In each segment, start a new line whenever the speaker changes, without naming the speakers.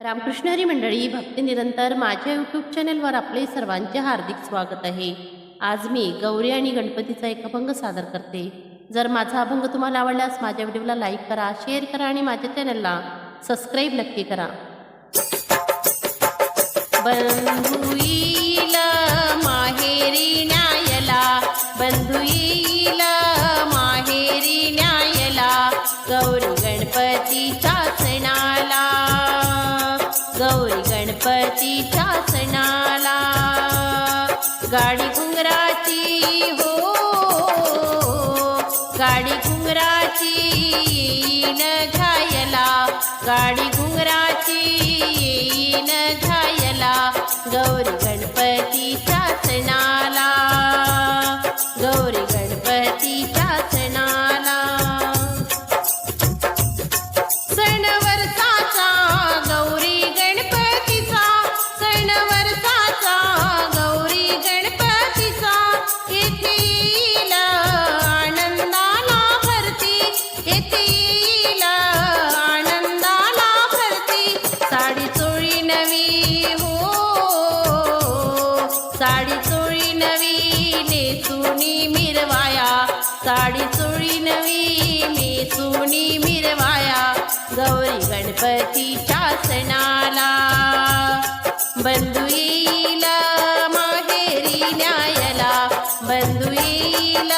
रामकृष्णरी मंडळी भक्ती निरंतर माझ्या यूट्यूब चॅनलवर आपले सर्वांचे हार्दिक स्वागत आहे. आज मी गौरी आणि गणपतीचा एक अभंग सादर करते. जर माझा अभंग तुम्हाला आवडल्यास माझ्या व्हिडिओला लाईक करा शेअर करा आणि माझ्या चॅनलला सबस्क्राईब नक्की करा. पती शासनाला गाडी घुंगराची हो. गाडी घुंगराची न घायला गाडी घुंगराची न घायला गौरी गणपती शासना साडी चोळी नवी नेसुनी मिरवाया. साडी चोळी नवी नेसुनी मिरवाया. गौरी गणपतीच्या सणाला बंधू येईल माहेरी न्यायला. बंधू येईल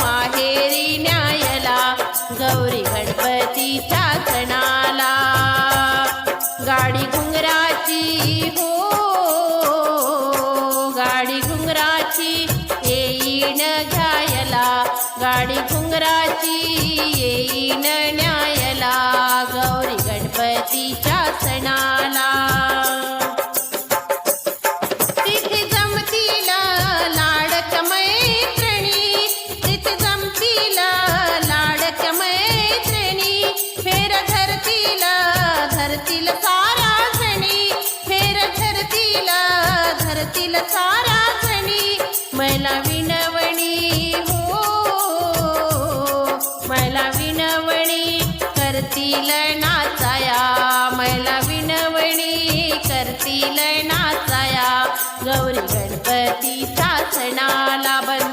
माहेरी न्यायला. गौरी गणपतीच्या सणाला. गाडी घुंगराची हो धरतील सारा जणी फेर धरतील धरतील सारा जणी मला विनवणी हो. मला विनवणी करतील नाचाया मला विनवणी करतील नाचाया गौरी गणपती सणाला बन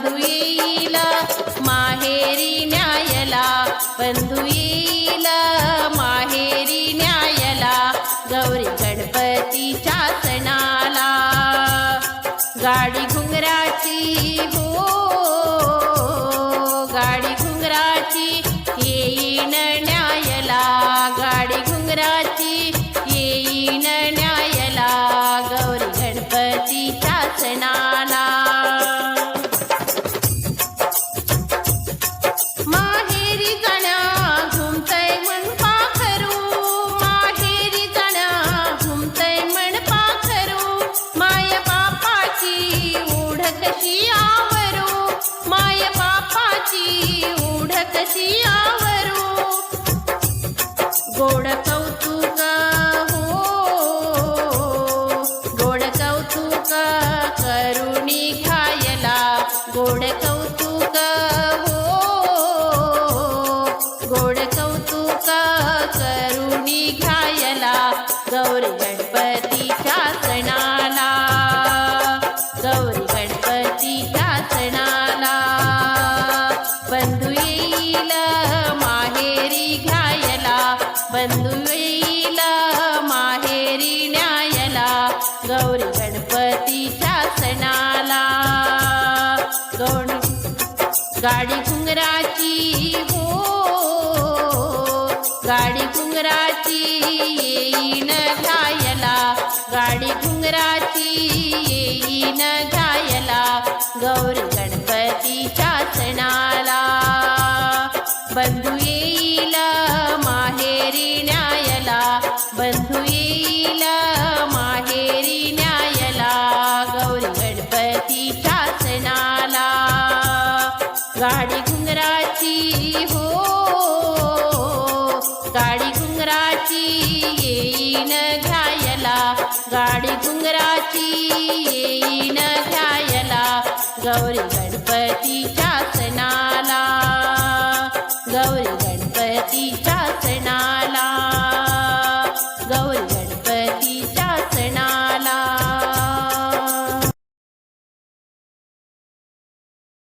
गणपतीच्या कशी गोड कौतुक हो गोड कौतुक करुणी खायला गोड कौतुक हो गोड गाडी घुंगराची हो. गाडी घुंगराची येईन घायला. गाडी घुंगराची येईन घायला. गौर गणपतीच्या सणाला. बंधू येईल माहेरी न्यायला. बंधू घुंगराची हो गाडी घुंगराची येईन घ्यायला गाडी घुंगराची येईन घ्यायला गौरी